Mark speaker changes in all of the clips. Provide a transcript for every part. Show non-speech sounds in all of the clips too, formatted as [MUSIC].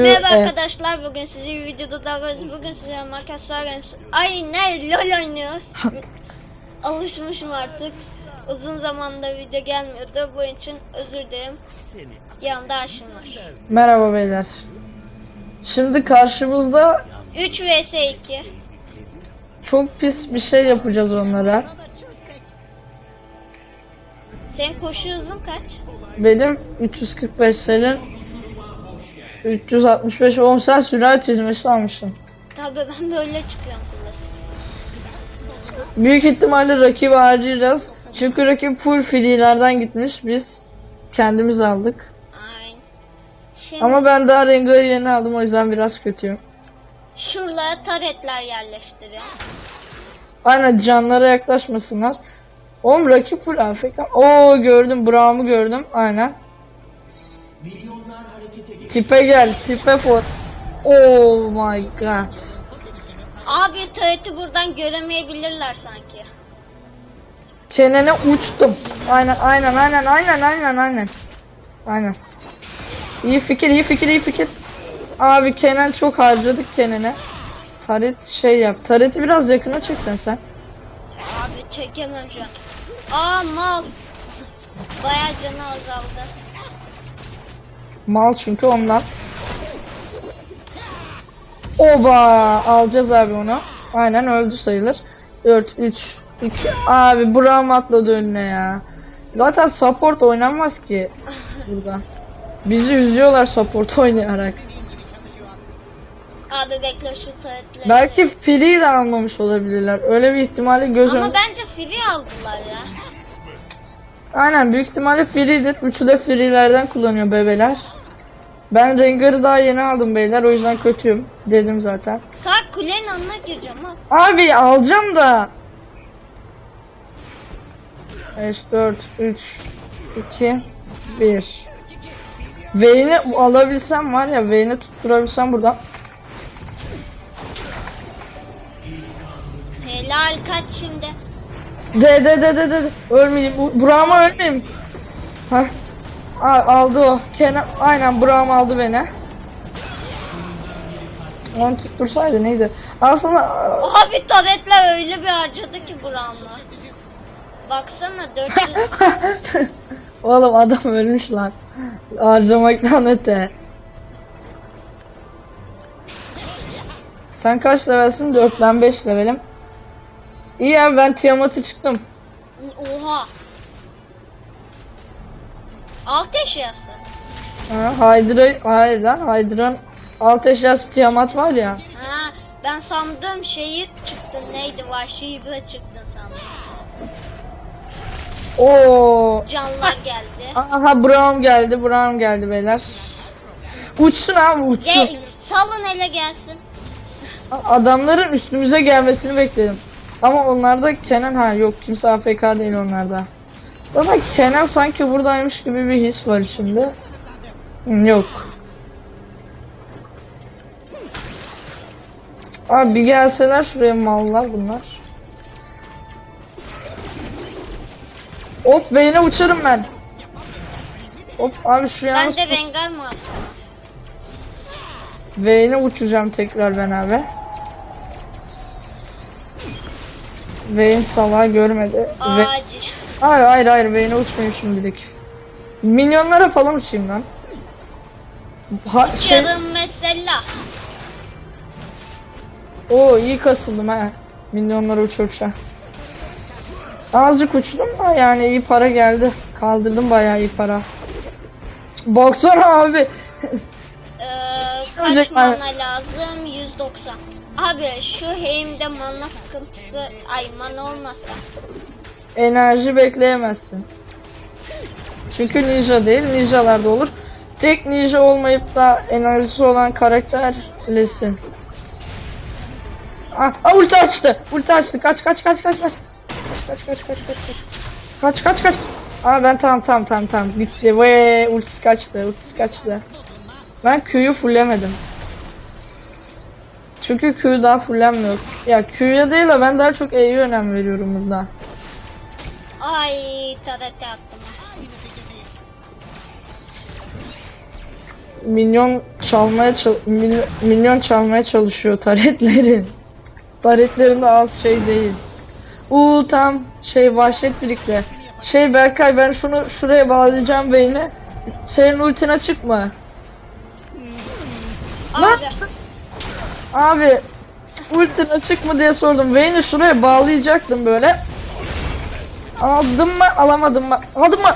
Speaker 1: Merhaba
Speaker 2: Evet.
Speaker 1: arkadaşlar bugün sizi videoda davranıyoruz. Bugün size Games Ay ne LOL oynuyoruz. [LAUGHS] Alışmışım artık. Uzun zamanda video gelmiyordu. Bu için özür dilerim. Yanında Aşım var.
Speaker 2: Merhaba beyler. Şimdi karşımızda
Speaker 1: 3 vs 2.
Speaker 2: çok pis bir şey yapacağız onlara.
Speaker 1: Senin koşu hızın kaç?
Speaker 2: Benim 345 senin 365 10 sen sürat çizmesi almışsın.
Speaker 1: Tabii ben böyle çıkıyorum klasik.
Speaker 2: Büyük ihtimalle rakibi harcayacağız. Çünkü rakip full free'lerden gitmiş. Biz kendimiz aldık.
Speaker 1: Aynen. Şimdi
Speaker 2: Ama ben daha Rengar'ı yeni aldım o yüzden biraz kötüyüm.
Speaker 1: şuralara taretler yerleştirin.
Speaker 2: Aynen canlara yaklaşmasınlar. Oğlum rakip full AFK. Oo gördüm Braum'u gördüm. Aynen. Tipe gel. Tipe for. Oh my god.
Speaker 1: Abi tareti buradan göremeyebilirler sanki.
Speaker 2: Kenan'e uçtum. Aynen aynen aynen aynen aynen aynen. Aynen. İyi fikir iyi fikir iyi fikir. Abi Kenan çok harcadık Kenan'e. Taret şey yap. Tareti biraz yakına çeksen sen.
Speaker 1: Abi çekemem şu an. Aa mal. Bayağı canı azaldı.
Speaker 2: Mal çünkü ondan. Oba alacağız abi onu. Aynen öldü sayılır. 4 3 2 abi Braum atladı önüne ya. Zaten support oynanmaz ki burada. Bizi üzüyorlar support [LAUGHS] oynayarak.
Speaker 1: Abi bekle şu taretleri.
Speaker 2: Belki free de almamış olabilirler. Öyle bir ihtimali göz
Speaker 1: Ama
Speaker 2: ön...
Speaker 1: bence free aldılar ya.
Speaker 2: Aynen büyük ihtimalle free'dir. Üçü de free'lerden kullanıyor bebeler. Ben Rengar'ı daha yeni aldım beyler o yüzden kötüyüm. Dedim zaten.
Speaker 1: Sağ kulenin anına gireceğim ha.
Speaker 2: Abi alacağım da. 5, 4, 3, 2, 1. Vayne'i alabilsem var ya Vayne'i tutturabilsem buradan.
Speaker 1: Helal kaç şimdi.
Speaker 2: De de de de de ölmeyeyim. Bu- Burak'ıma ölmeyeyim. Hah. A- aldı o. Kenan aynen Burak'ım aldı beni. Onu tuttursaydı neydi? Aslında
Speaker 1: Abi taretler öyle bir harcadı ki buramla. Baksana 400 [LAUGHS]
Speaker 2: Oğlum adam ölmüş lan. Harcamaktan öte. Sen kaç levelsin? 4 ben 5 levelim. İyi ya ben Tiamat'ı çıktım.
Speaker 1: Oha. Alt eşyası.
Speaker 2: Ha, Hydra, hayır lan Hydra'nın alt eşyası Tiamat var ya.
Speaker 1: Ha, ben sandım şeyi çıktı neydi vahşi ibra çıktı sandım.
Speaker 2: Oo.
Speaker 1: Canlar geldi. [LAUGHS]
Speaker 2: Aha Braum geldi, Braum geldi beyler. Uçsun abi uçsun.
Speaker 1: Gel, salın ele gelsin.
Speaker 2: Adamların üstümüze gelmesini bekledim. Ama onlarda Kenan ha yok kimse AFK değil onlarda. Zaten Kenan sanki buradaymış gibi bir his var şimdi. Hı, Yok. Abi bir gelseler şuraya mallar bunlar. Hop beyine uçarım ben. Hop abi şu
Speaker 1: Ben
Speaker 2: yalnız
Speaker 1: de Rengar mı?
Speaker 2: Vayne'e uçacağım tekrar ben abi. Vayne salağı görmedi. Ve... Hayır hayır hayır Vayne'e uçmayayım şimdilik. Minyonlara falan uçayım lan. Ha, şey...
Speaker 1: Yarım mesela.
Speaker 2: Oo iyi kasıldım ha. Minyonlara uça uça. Azıcık uçtum da yani iyi para geldi. Kaldırdım bayağı iyi para. Baksana abi.
Speaker 1: Ee, kaç mana lazım? 190. Abi şu heimde mana sıkıntısı ay mana olmasa.
Speaker 2: Enerji bekleyemezsin. Çünkü ninja değil, ninjalarda olur. Tek ninja olmayıp da enerjisi olan karakterlesin. Ah, ah ulti açtı. Ulti açtı. Kaç kaç kaç kaç kaç. Kaç kaç kaç kaç kaç. Kaç kaç kaç. Aa ben tamam tamam tamam tamam bitti. Ve ultisi kaçtı. Ultisi kaçtı. Ben Q'yu fullemedim. Çünkü Q daha fullenmiyor. Ya Q'ya değil de ben daha çok E'ye önem veriyorum burada.
Speaker 1: Ay tarete attım.
Speaker 2: minyon çalmaya çal- min- minyon çalmaya çalışıyor taretlerin. Taretlerin de az şey değil. Uuu tam şey vahşet birlikte. Şey Berkay ben şunu şuraya bağlayacağım beyni. Senin ultin açık mı? Lan!
Speaker 1: Abi.
Speaker 2: Abi ultin açık mı diye sordum. Vayne'i şuraya bağlayacaktım böyle. Aldım mı alamadım mı? Aldım mı?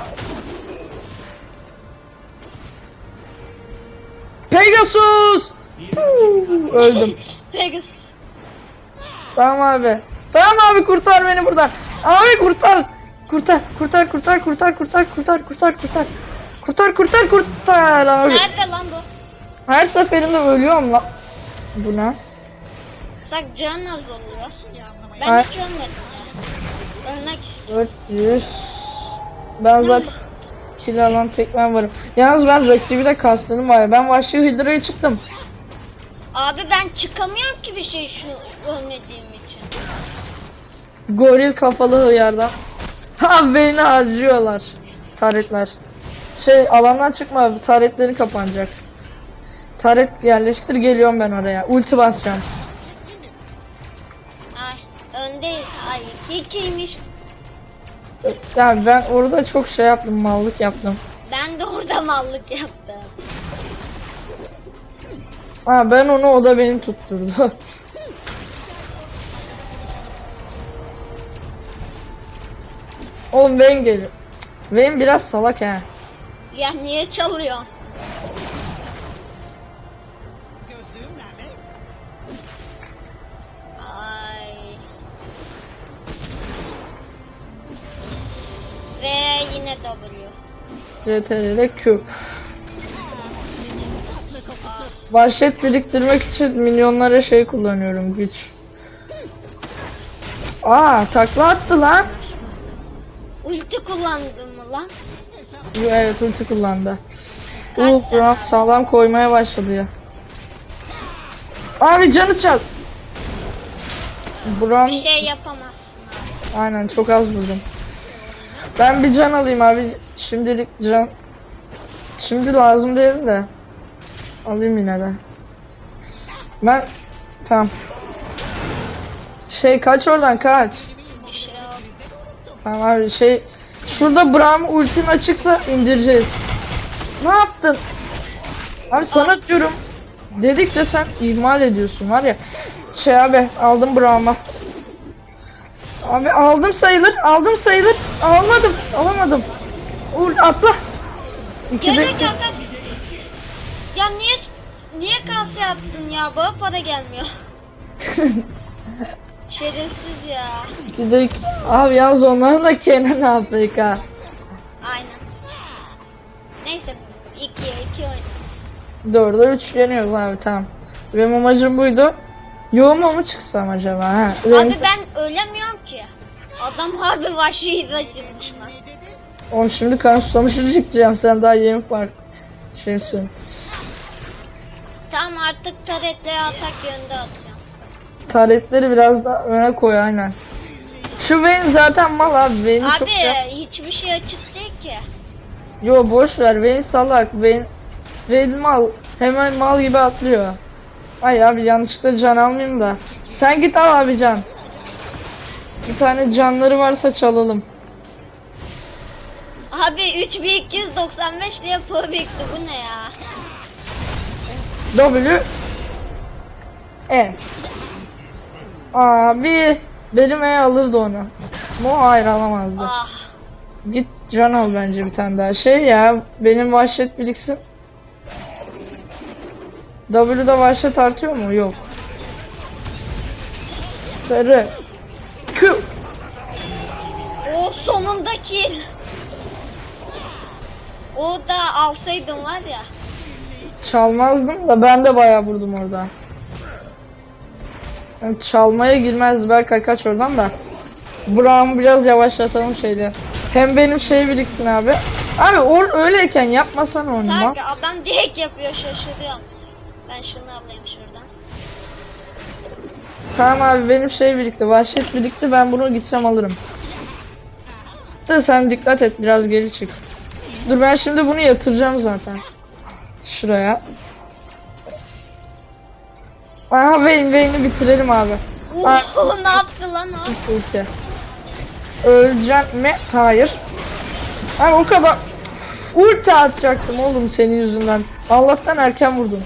Speaker 2: Pegasus! Öldüm.
Speaker 1: Pegasus.
Speaker 2: Tamam abi. Tamam abi kurtar beni buradan. Abi kurtar. Kurtar, kurtar, kurtar, kurtar, kurtar, kurtar, kurtar, kurtar. Kurtar, kurtar, kurtar abi.
Speaker 1: Nerede lan bu?
Speaker 2: Her seferinde ölüyorum lan. Bu ne?
Speaker 1: Bak can az oluyor. Ben
Speaker 2: Ay.
Speaker 1: hiç ölmedim. İstiyorum.
Speaker 2: 400. Ben zaten kill alan tek ben varım. Yalnız ben rakibi de kastım var ya. Ben vahşi hıdraya çıktım.
Speaker 1: Abi ben çıkamıyorum ki bir şey şu ölmediğim için.
Speaker 2: Goril kafalı hıyardan. Ha beni harcıyorlar. Taretler. Şey alandan çıkma abi. Taretlerin kapanacak. Taret yerleştir geliyorum ben oraya. Ulti basacağım.
Speaker 1: Ay ikiymiş.
Speaker 2: Ya ben orada çok şey yaptım. Mallık yaptım.
Speaker 1: Ben de orada mallık yaptım.
Speaker 2: Ha ben onu o da beni tutturdu. [LAUGHS] Oğlum Vayne geliyor. Vayne biraz salak ha.
Speaker 1: Ya niye çalıyorsun? Ve yine W.
Speaker 2: CTRL Q. Vahşet biriktirmek için milyonlara şey kullanıyorum güç. Aa takla attı lan.
Speaker 1: Ulti kullandın mı lan?
Speaker 2: Evet ulti kullandı. Uf? Burak sağlam koymaya başladı ya. Abi canı çal. Buram
Speaker 1: Bir şey yapamazsın.
Speaker 2: aynen çok az vurdum. Ben bir can alayım abi. Şimdilik can. Şimdi lazım değil de. Alayım yine de. Ben tamam. Şey kaç oradan kaç. Tamam abi şey şurada Braum ultin açıksa indireceğiz. Ne yaptın? Abi sana diyorum dedikçe sen ihmal ediyorsun var ya. Şey abi aldım Braum'a. Abi aldım sayılır aldım sayılır almadım alamadım. Ul atla. İki de.
Speaker 1: Ya niye niye kase yaptın ya? Bana para gelmiyor. [LAUGHS] Şerefsiz ya.
Speaker 2: iki de iki. Abi yalnız onların da Kenan AFK.
Speaker 1: Aynen. Neyse 2'ye 2 oynayalım.
Speaker 2: Dörde üç yeniyoruz abi tamam. Benim amacım buydu. Yoğuma mı çıksam acaba ha? Benim-
Speaker 1: Abi ben ölemiyorum ki. Adam harbi vahşi lan.
Speaker 2: Oğlum şimdi kan susamışı çıkacağım sen daha yeni fark şeysin.
Speaker 1: Tamam artık taretlere atak yönde atacağım.
Speaker 2: Taretleri biraz daha öne koy aynen. Şu Vayne zaten mal abi çok
Speaker 1: Abi
Speaker 2: ya.
Speaker 1: hiçbir şey açık değil ki.
Speaker 2: Yo boş ver Vayne salak Vayne Vayne mal hemen mal gibi atlıyor. Ay abi yanlışlıkla can almayayım da. Sen git al abi can. Bir tane canları varsa çalalım.
Speaker 1: Abi 3295 diye pro birikti bu ne ya?
Speaker 2: W E Abi benim E alırdı onu. Mu hayır alamazdı.
Speaker 1: Ah
Speaker 2: Git can al bence bir tane daha. Şey ya benim vahşet biriksin. W'da vahşet artıyor mu? Yok. Sarı. Q.
Speaker 1: o sonunda kill. O da alsaydım var ya.
Speaker 2: Çalmazdım da ben de bayağı vurdum orada. Yani çalmaya girmez Berkay kaç oradan da. Burak'ımı biraz yavaşlatalım şeyde. Hem benim şey biriksin abi. Abi or öyleyken yapmasan onu.
Speaker 1: Sanki adam direkt yapıyor şaşırıyorum. Ben şunu alayım şuradan.
Speaker 2: Tamam abi benim şey birikti. Vahşet birikti. Ben bunu gitsem alırım. Da sen dikkat et biraz geri çık. Dur ben şimdi bunu yatıracağım zaten. Şuraya. Aha Vayne, Vayne'i bitirelim abi. Aa.
Speaker 1: Ne yaptı lan o?
Speaker 2: Ulti. Öleceksin mi? Hayır. Abi o kadar ulti atacaktım oğlum senin yüzünden. Allah'tan erken vurdun.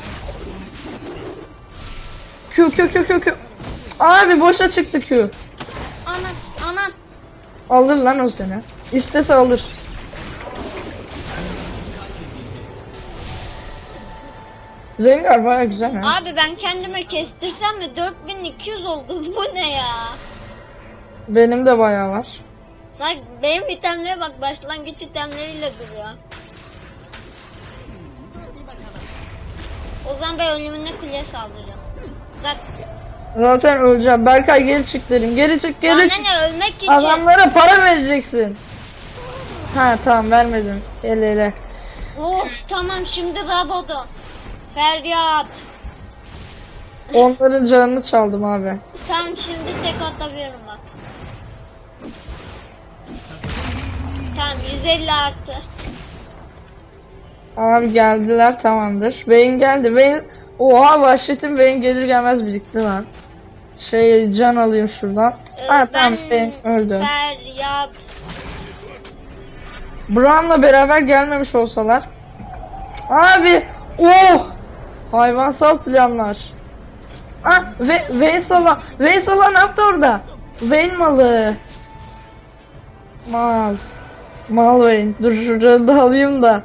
Speaker 2: Q Q Q Q Q. Abi boşa çıktı Q.
Speaker 1: Anan anan.
Speaker 2: Alır lan o seni. İstese alır. Zengar baya güzel ha.
Speaker 1: Abi ben kendime kestirsem mi 4200 oldu [LAUGHS] bu ne ya?
Speaker 2: Benim de baya var.
Speaker 1: Sanki benim itemlere bak başlangıç itemleriyle duruyor. O zaman ben ölümüne kule saldıracağım. Bak
Speaker 2: Zaten öleceğim. Berkay geri çık dedim. Geri çık
Speaker 1: bana
Speaker 2: geri çık.
Speaker 1: ne ölmek için.
Speaker 2: Adamlara para vereceksin. Ha tamam vermedin. Hele hele.
Speaker 1: Oh tamam şimdi Rabodon. Feryat.
Speaker 2: Onların canını çaldım abi.
Speaker 1: Tamam şimdi tek atabiliyorum bak. Tamam 150 arttı.
Speaker 2: Abi geldiler tamamdır. Vayne geldi. Vayne... Oha vahşetim Vayne gelir gelmez birlikte lan. Şey can alayım şuradan.
Speaker 1: Ee,
Speaker 2: Ha tamam
Speaker 1: ben
Speaker 2: Vayne öldü.
Speaker 1: Feryat.
Speaker 2: Brown'la beraber gelmemiş olsalar. Abi oh! Hayvansal planlar. Ah ve Veysala. Veysala ne yaptı orada? Vayne malı. Mal. Mal Vayne. Dur şurada da [LAUGHS] alayım da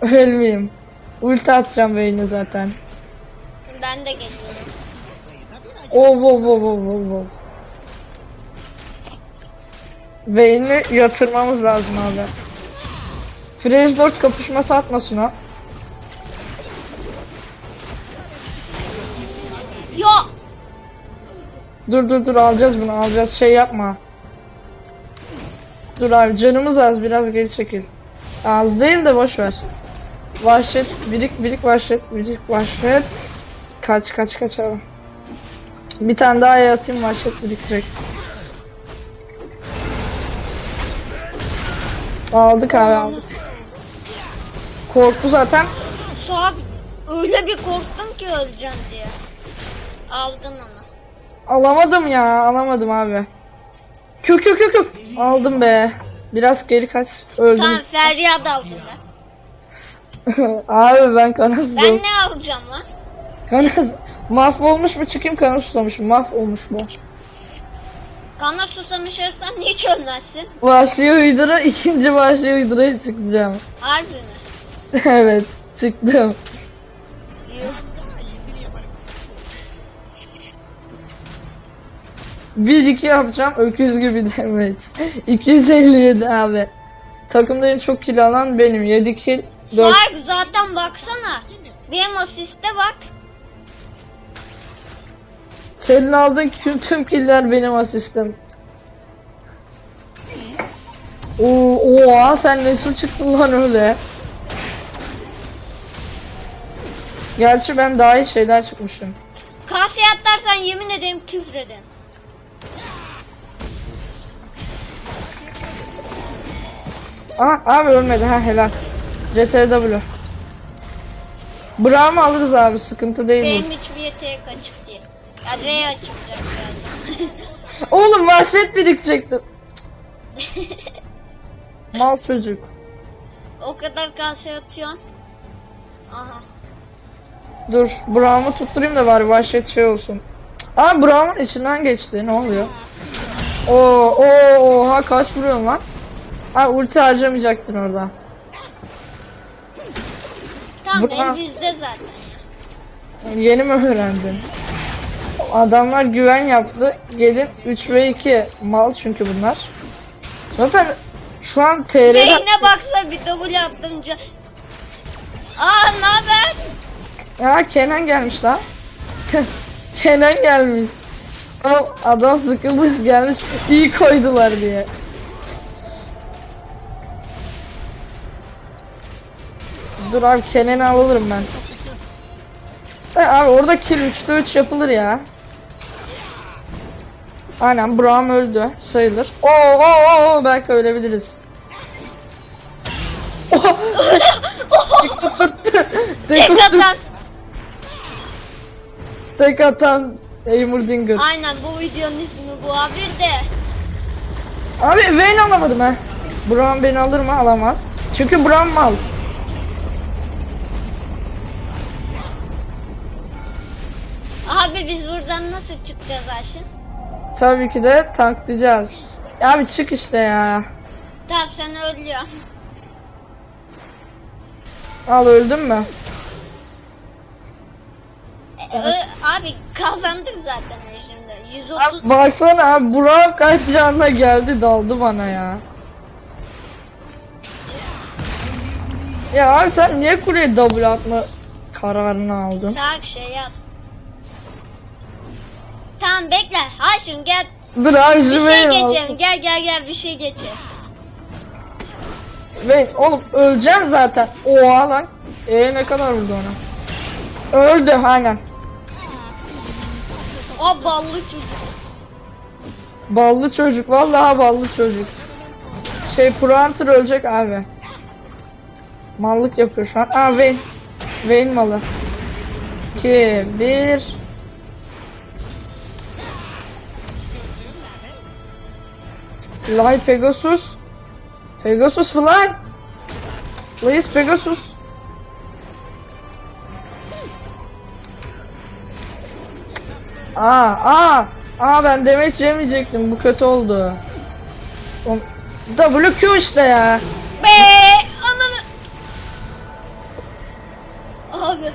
Speaker 2: ölmeyeyim. Ulti atacağım Vayne'e zaten.
Speaker 1: Ben de geliyorum.
Speaker 2: Oh wow wow wow wow. Vayne'i yatırmamız lazım abi. 4 kapışması atmasın o.
Speaker 1: Ya
Speaker 2: Dur dur dur alacağız bunu alacağız şey yapma. Dur abi canımız az biraz geri çekil. Az değil de boş ver. Vahşet birik birik vahşet birik vahşet. Kaç kaç kaç abi. Bir tane daha yatayım vahşet birikecek. Aldık abi aldık. Korktu zaten.
Speaker 1: Suat öyle bir korktum ki öleceğim diye. Aldın ama.
Speaker 2: Alamadım ya alamadım abi. Kök kök kök kök. Aldım be. Biraz geri kaç. Öldüm.
Speaker 1: Tamam Feryat aldım ben. [LAUGHS]
Speaker 2: Abi ben kanasız
Speaker 1: Ben ne alacağım lan?
Speaker 2: Kanas mahvolmuş mu çıkayım kana susamış mı? Mahvolmuş mu?
Speaker 1: Kana susamış olsan hiç ölmezsin.
Speaker 2: Vahşi Hıydır'a ikinci Vahşi Hıydır'a çıkacağım.
Speaker 1: Harbi mi? [LAUGHS]
Speaker 2: evet çıktım. Bir iki yapacağım öküz gibi demet. 257 [LAUGHS] abi. Takımda en çok kill alan benim. 7 kill 4
Speaker 1: Suat zaten baksana. Benim asiste bak.
Speaker 2: Senin aldığın tüm killer benim asistim. Oo, oha sen nasıl çıktın lan öyle? Gerçi ben daha iyi şeyler çıkmışım.
Speaker 1: Kaseye atlarsan yemin ederim küfredin.
Speaker 2: Aa abi ölmedi ha helal. CTW. Bravo alırız abi sıkıntı değil
Speaker 1: Benim
Speaker 2: bu.
Speaker 1: hiçbir yetenek açık değil. Ya R açıkacak birazdan.
Speaker 2: Oğlum vahşet birikecektim. [LAUGHS] Mal çocuk.
Speaker 1: o kadar kase atıyorsun. Aha.
Speaker 2: Dur Brown'u tutturayım da bari vahşet şey olsun. Aa Brown'un içinden geçti ne oluyor? [LAUGHS] Oo oo oha kaç vuruyorsun lan? Ha ulti harcamayacaktın orada.
Speaker 1: Tamam benim bizde zaten.
Speaker 2: Yeni mi öğrendin? Adamlar güven yaptı. Gelin 3 ve 2. Mal çünkü bunlar. Zaten şu an TR'de
Speaker 1: Beyne baksa bir double attımca. Aa ne haber?
Speaker 2: Ya Kenan gelmiş lan. [LAUGHS] Kenan gelmiş. Adam, adam sıkılmış gelmiş. İyi koydular diye. Dur abi Kenan'ı alırım ben. E abi orada kill 3'te 3 yapılır ya. Aynen Braum öldü sayılır. Oo oo oo belki ölebiliriz. Oha! [LAUGHS] Tek, atan. Tek atan Eymur Dinger.
Speaker 1: Aynen bu videonun ismi bu abi de.
Speaker 2: Abi Vayne alamadım ha. Brown beni alır mı? Alamaz. Çünkü Brown mal.
Speaker 1: Abi biz buradan nasıl çıkacağız Ayşin?
Speaker 2: Tabii ki de tanklayacağız. Ya abi çık işte ya.
Speaker 1: Tamam sen ölüyorsun.
Speaker 2: Al öldün mü?
Speaker 1: Ö- abi kazandık zaten şimdi. 130
Speaker 2: Baksana abi Brown kaç canla geldi daldı bana ya. Ya abi sen niye kuleye double atma kararını aldın?
Speaker 1: saat şey yap. Tamam bekle. Ayşin gel.
Speaker 2: Dur abi
Speaker 1: Bir şey geçelim. Gel gel gel bir şey geçelim.
Speaker 2: Vayne oğlum öleceğim zaten. Oha lan. Ee ne kadar vurdu ona? Öldü aynen.
Speaker 1: O ballı çocuk.
Speaker 2: Ballı çocuk vallahi ballı çocuk. Şey Pranter ölecek abi. Mallık yapıyor şu an. Aa Vayne. Vayne malı. 2 1 Fly Pegasus. Pegasus fly. Please Pegasus. Aa, aa, aa ben demet yemeyecektim. Bu kötü oldu. O- WQ işte ya.
Speaker 1: Be ananı. Abi.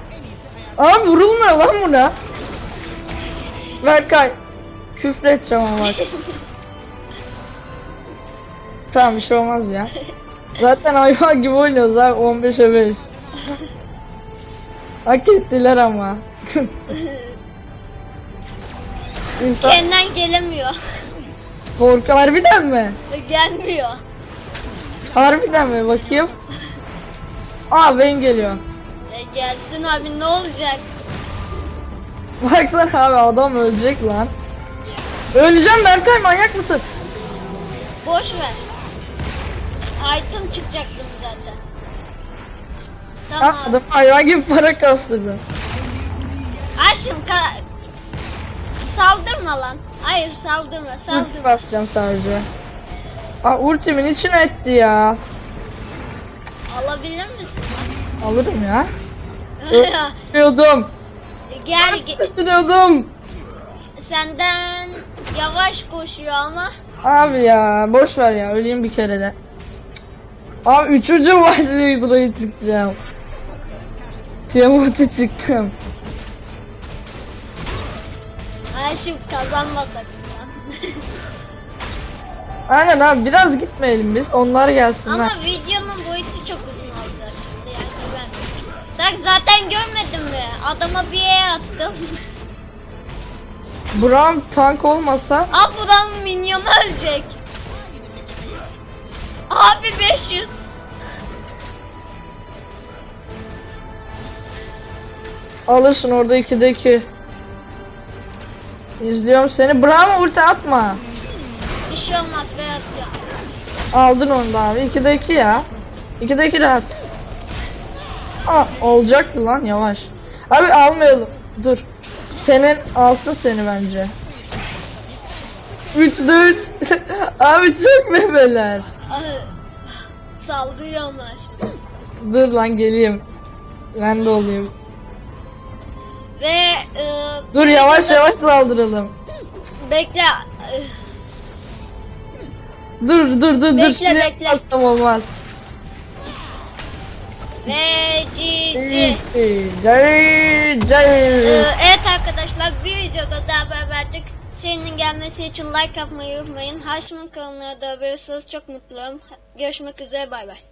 Speaker 2: Abi vurulmuyor lan buna. Berkay. Küfür edeceğim ama bak. Tamam bir şey olmaz ya. Zaten hayvan gibi oynuyoruz abi 15'e 5. Hak ettiler ama. [LAUGHS] İnsan
Speaker 1: Kendinden gelemiyor.
Speaker 2: korku harbiden mi?
Speaker 1: Gelmiyor.
Speaker 2: Harbiden mi? Bakayım. Aa ben geliyor.
Speaker 1: E gelsin abi ne olacak?
Speaker 2: Baksana abi adam ölecek lan. Öleceğim Berkay manyak mısın?
Speaker 1: Boş ver. Item çıkacaktım zaten. Tamam.
Speaker 2: Ha, adam hayvan gibi para kastırdı.
Speaker 1: Aşkım ka- saldırma lan. Hayır saldırma
Speaker 2: Ulti
Speaker 1: saldırma.
Speaker 2: basacağım sadece. Aa ultimin içine etti ya.
Speaker 1: Alabilir misin?
Speaker 2: Alırım ya. [LAUGHS] Istiyordum.
Speaker 1: Gel ge-
Speaker 2: İstiyordum.
Speaker 1: senden yavaş koşuyor ama.
Speaker 2: Abi ya boş ver ya öleyim bir kere de. Abi üçüncü maçta burayı çıkacağım. Tiamat'a çıktım.
Speaker 1: Aşkım kazanmasak ya.
Speaker 2: Aynen abi biraz gitmeyelim biz onlar gelsinler.
Speaker 1: ama videonun boyutu çok uzun oldu şimdi yani ben. Sen zaten görmedin mi? Adama bir E attım.
Speaker 2: Brown tank olmasa
Speaker 1: Aa buranın minyonu ölecek. Abi 500.
Speaker 2: alırsın orada 2'de 2. İzliyorum seni. Bravo ulti atma.
Speaker 1: Bir şey olmaz ben atacağım.
Speaker 2: Aldın onu da abi. 2'de 2 ya. 2'de 2 rahat. Aa olacaktı lan yavaş. Abi almayalım. Dur. Senin alsın seni bence. 3 4. [LAUGHS] abi çok bebeler.
Speaker 1: Ay, Saldırıyorlar.
Speaker 2: Dur lan geleyim. Ben de olayım.
Speaker 1: Ve e,
Speaker 2: Dur yavaş yavaş saldıralım.
Speaker 1: bekle. e,
Speaker 2: Dur dur dur dur.
Speaker 1: Bekle,
Speaker 2: Şimdi
Speaker 1: bekle.
Speaker 2: yapmasam olmaz.
Speaker 1: Ve.
Speaker 2: Cay cay.
Speaker 1: Ee, evet arkadaşlar bir videoda daha verdik. Serinin gelmesi için like yapmayı unutmayın. Haşim'in kanalına da abone olursanız çok mutlu olurum. Görüşmek üzere bay bay.